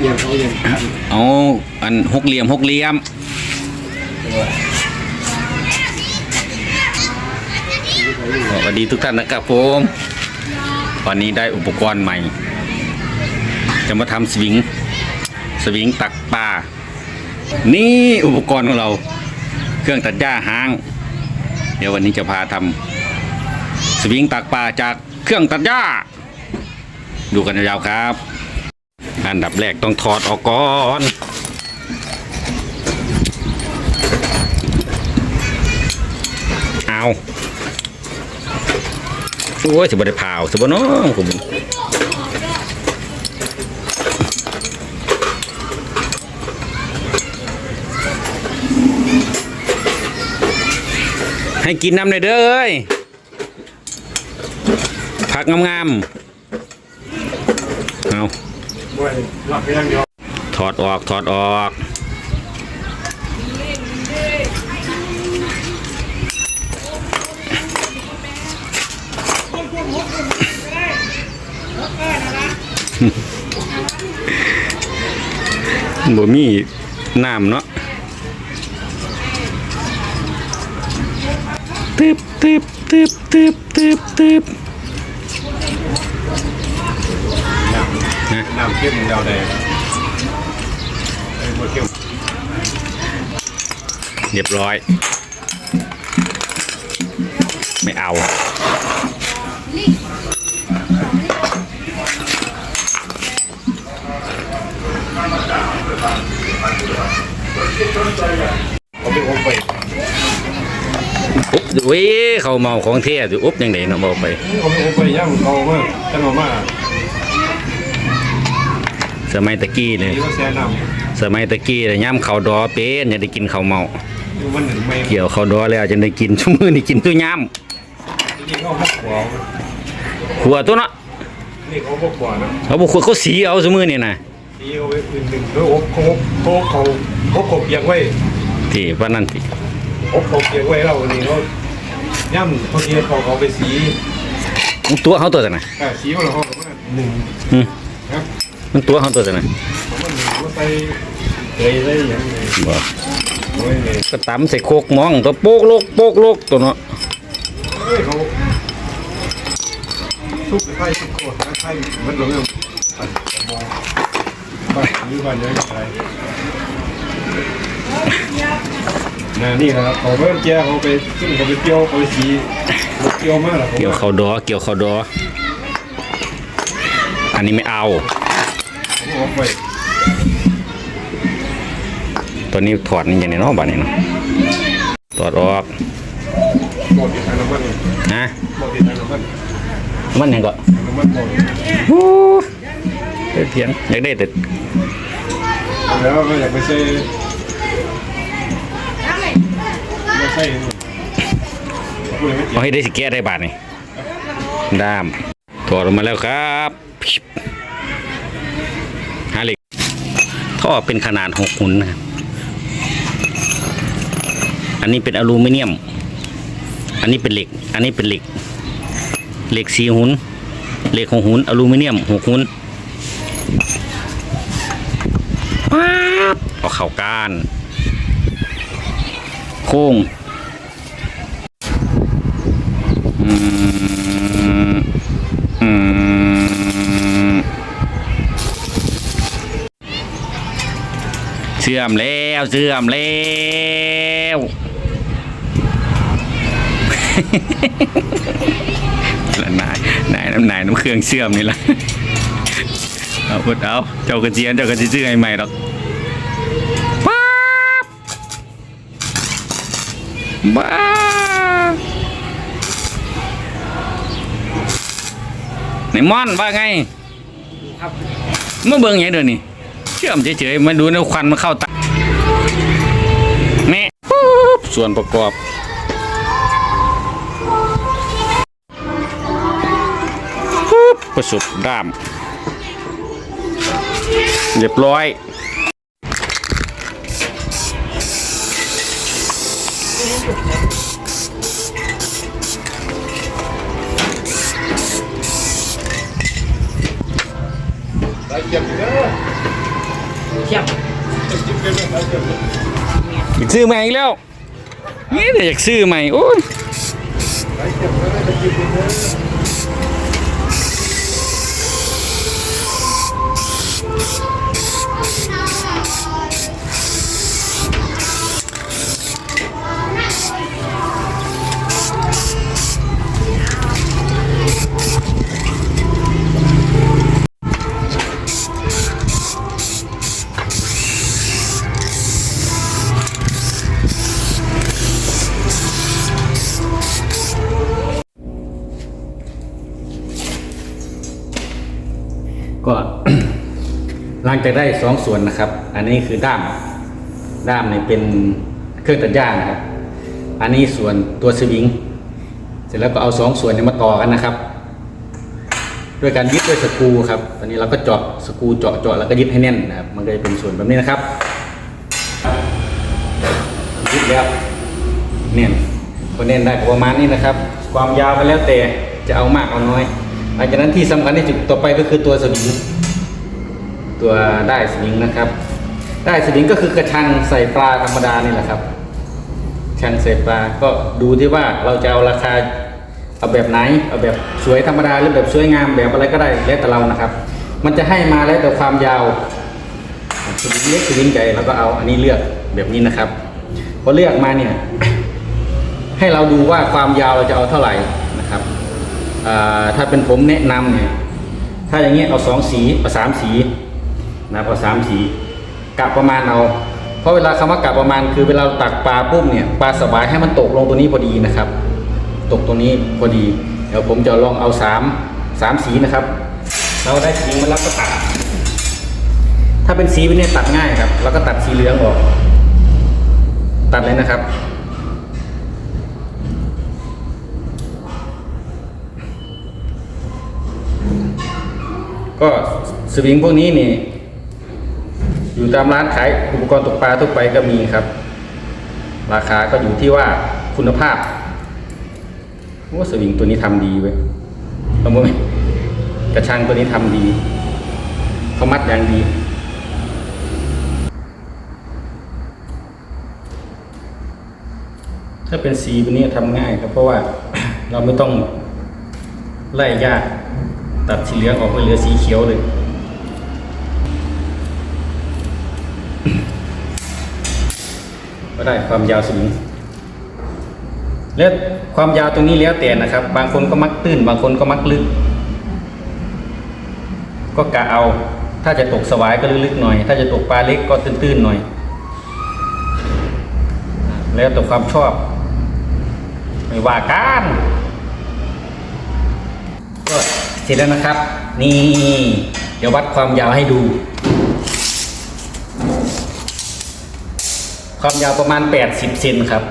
เอียงเขาเอียงเอาอันหกเหลี่ยมหกเหลี่ยมสวัสดีทุกท่านนะครับผมวันนี้ได้อุปกรณ์ใหม่ จะมาทำสวิง สวิงตักปลานี่อุปกรณ์ของเรา เครื่องตัดหญ้าหาง เดี๋ยววันนี้จะพาทำสวิงตักปลาจากเครื่องตัดหญ้า ดูกันยาวๆครับ อันดับแรกต้องถอดออกก่อนเอาโอ้ยสิบได้เผาสิบน้องผมให้กินน้ำหน่อยเด้อเอ้ยผักงามๆ ว่าหลับไปยังเดียวถอดออกถอดออกบ่มีน้ำเนาะตึบตึบตึบตึบตึบตึบ น้ำเข้มดาวแดงไอ้บัวเข้มเรียบร้อย ไม่เอาเขาไปอบไปอุ๊บเว้ยเขาเมาของเท่สิอุ๊บยังไงเนาะบอกไปเขาไปอบไปย่างเขามากจังมาก สมัยตะกี้เลยนี่ว่าแซ่น้สมัยตะกี้เลยย่ำเขาวดอเป็นอย่าได้กินข้าวเมาำมันหนึ่งไม่เกี่ยวข้าวดอแล้วจะได้กินชั่วมือนี่กินตัวย่นี่เขาพกหัวำหัวตัวเนาะนี่เขาพกหัวนะเขาบอกเขาสีเอาชั่วมือนี่นะนี่เขาไปอื่นหนึ่งเขาอบเขาเขาเขาเขาเขาเปียกไว้ที่ว่านั่นสิอบเขาเปียกไว้เรานี่เขาย่ำเขาเทียเขาเขาไปสีมันตัวเขาตัวจะไหนะอ่าสีว่าเราเขาว่าหนึ่งอืมครับ มันตัวเขาตัวจะไหนะผมว่าหนึ่งว่าใส่เกยได้ยังไงบอกโอ้ยเนี่ยก็ตำใส่โคกหมองตัวโปกโลกโปกโลกตัวเนาะเฮ้ยเขาทุกไข่ทุกโคตรไข่มันลงยังปันมองปันหรือปันยังไงน่นี่นะครับเขาเพิ่มแก้เขาไปซึ่งเขาไปเกี่ยวเขาไปสีเกี่ยวมากหรอเขาเกี่ยวข้าวดอเกี่ยวข้าวดออันนี้ไม่เอา เขาออกไปตัวนี้ถอดนี่อย่างนี้เนาะบ้านนี้เนาะถอดออกหมดที่ทางน้ำมันนะหมดที่ทางน้ำมันมันหยังก็ทางน้ำมันหมดโอ้เด้เพียงอยากได้แต่แล้วก็อยากไปใส่ไม่ใส่พูดเลยไม่เกี่ยวเอาให้ได้สิแก้ได้บาทนี่ด้ามถอดออกมาแล้วครับหาเหล็ก ท่อเป็นขนาดหกหุ่นนะครับอันนี้เป็นอลูมิเนียม อันนี้เป็นเหล็ก อันนี้เป็นเหล็ก เหล็กสี่หุ่นเหล็กหกหุ่นอลูมิเนียมหกหุ่นป๊าบเอาเข่าก้าน โค้ง อืมอืมเชื่อมแล้วเชื่อมแล้วละนายนายน้ำนายน้ำเครื่องเชื่อมนี่ละเอาพุดเอาเจ้ากระเจียนเจ้ากระเจียนให้ใหม่หรอกป๊าบบ้าไหนม่อนว่าไงครับเมื่อเบิ่งไงเดี๋ยวนี้ เชื่อมเฉยๆมาดูในควันมันเข้าตานี่ส่วนประกอบปุ๊บประสุดด้ามเรียบร้อยได้เกี่ยอยู่เด้อ ทียมอยากซื้อใหม่อีกแล้วนี่แต่อยากซื้อใหม่โอ้ย ก็หลังจากได้สองส่วนนะครับ อันนี้คือด้าม ด้ามเนี่ยเป็นเครื่องตัดหญ้านะครับ อันนี้ส่วนตัวสวิง เสร็จแล้วก็เอาสองส่วนเนี้มาต่อกันนะครับ ด้วยการยึดด้วยสกรูครับ ตอนนี้เราก็เจาะสกรูเจาะเจาะแล้วก็ยึดให้แน่นนะครับ มันก็จะเป็นส่วนแบบนี้นะครับ ยึดแล้วแน่นก็แน่นได้ประมาณนี้นะครับ ความยาวก็แล้วแต่จะเอามากเอาน้อย ลังจากนั้นที่สำคัญที่สุดต่อไปก็คือตัวสวิงตัวได้สวิงนะครับ ได้สวิงก็คือกระชังใส่ปลาธรรมดานี่แหละครับชังใส่ปลาก็ดูที่ว่าเราจะเอาราคาเอาแบบไหนเอาแบบสวยธรรมดาหรือแบบสวยงามแบบอะไรก็ได้แล้วแต่เรานะครับ มันจะให้มาแล้วแต่ความยาวสวิงเล็กสวิงใหญ่เราก็เอาอันนี้เลือกแบบนี้นะครับพอเลือกมาเนี่ยให้เราดูว่าความยาวเราจะเอาเท่าไหร่ ถ้าเป็นผมแนะนำเนี่ยถ้าอย่างเงี้ยเอาสองสีเอาสามสีนะเอาสามสีกะประมาณเอา เพราะเวลาคำว่ากะประมาณคือเวลาตักปลาปุ๊บเนี่ยปลาสบายให้มันตกลงตัวนี้พอดีนะครับ ตกตรงนี้พอดี เดี๋ยวผมจะลองเอาสามสามสีนะครับ เราได้สีมาแล้วก็ตัด ถ้าเป็นสีแบบนี้ตัดง่ายครับ แล้วก็ตัดสีเหลืองออก ตัดเลยนะครับ ก็สวิงพวกนี้นี่ อยู่ตามร้านขายอุปกรณ์ตกปลาทั่วไปก็มีครับ ราคาก็อยู่ที่ว่าคุณภาพว่าสวิงตัวนี้ทำดีเว้ยเอาไหมกระชังตัวนี้ทำดีเขามัดอย่างดีถ้าเป็นสีแบบนี้ทำง่ายครับเพราะว่าเราไม่ต้องไล่ยาก ตัดสีเหลืองออกไปเหลือสีเขียวเลย ก็ได้ความยาวสูงแล้วความยาวตรงนี้แล้วแต่นะครับ บางคนก็มักตื้น บางคนก็มักลึก ก็กะเอา ถ้าจะตกสวายก็ลึกๆหน่อย ถ้าจะตกปลาเล็กก็ตื้นๆหน่อย แล้วแต่ความชอบ ไม่ว่ากันก็ ร็จแล้วนะครับ นี่ เดี๋ยววัดความยาวให้ดู ความยาวประมาณ 80เซนครับ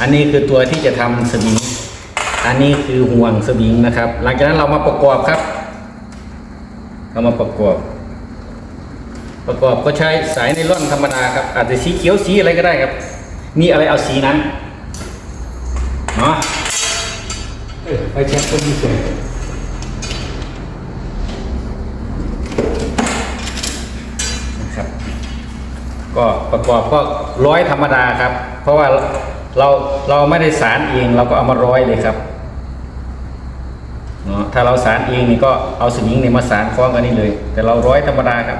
อันนี้คือตัวที่จะทำสวิง อันนี้คือห่วงสวิงนะครับ หลังจากนั้นเรามาประกอบครับ เรามาประกอบ ประกอบก็ใช้สายไนล่อนธรรมดาครับ อาจจะสีเขียวสีอะไรก็ได้ครับ มีอะไรเอาสีนั้น เนาะเออไปเช็คคนที่สวย นะครับ ก็ประกอบก็ร้อยธรรมดาครับ เพราะว่าเราเราไม่ได้สารเองเราก็เอามาร้อยเลยครับเนาะถ้าเราสารเองนี่ก็เอาสวิงเนี่ยมาสารคล้องกันนี่เลย แต่เราร้อยธรรมดาครับ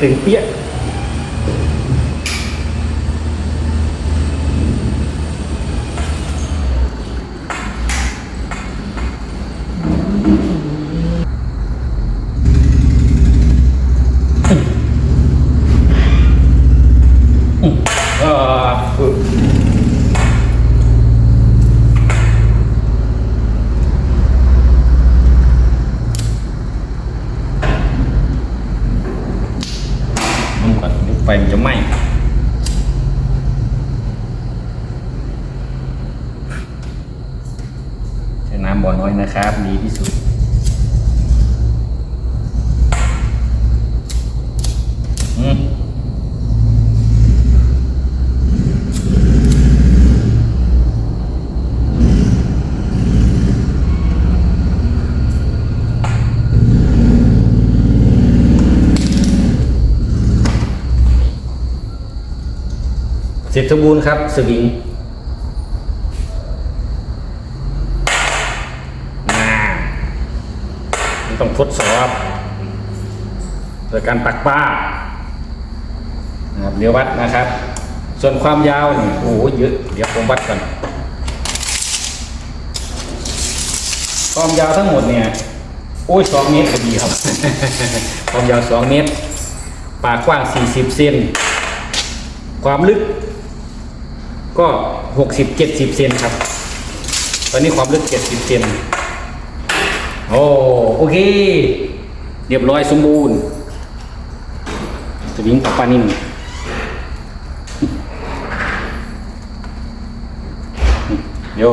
ตึงเปี้ยอ่าปึ๊บมันก่อนเดี๋ยวไฟมันจะไหม้ใช้น้ำบ่อ นะครับ ดีที่สุด อืมเสร็จสมบูรณ์ครับสวิงน่ามัน ต้องทดสอบโดยการตักป้านะครับเดี๋ยววัดนะครับ ส่วนความยาวนี่โอ้โหเยอะเดี๋ยวผมวัดก่อนความยาวทั้งหมดเนี่ยโอ้ยสองเมตรพอดีครับความยาวสองเมตร ปากกว้างสี่สิบเซนความลึก ก็หกสิบเจ็ดสิบเซนครับ ตอนนี้ความลึกเจ็ดสิบเซน โอ้โอเค เรียบร้อยสมบูรณ์สวิงกับปลานิ่มเดี๋ยว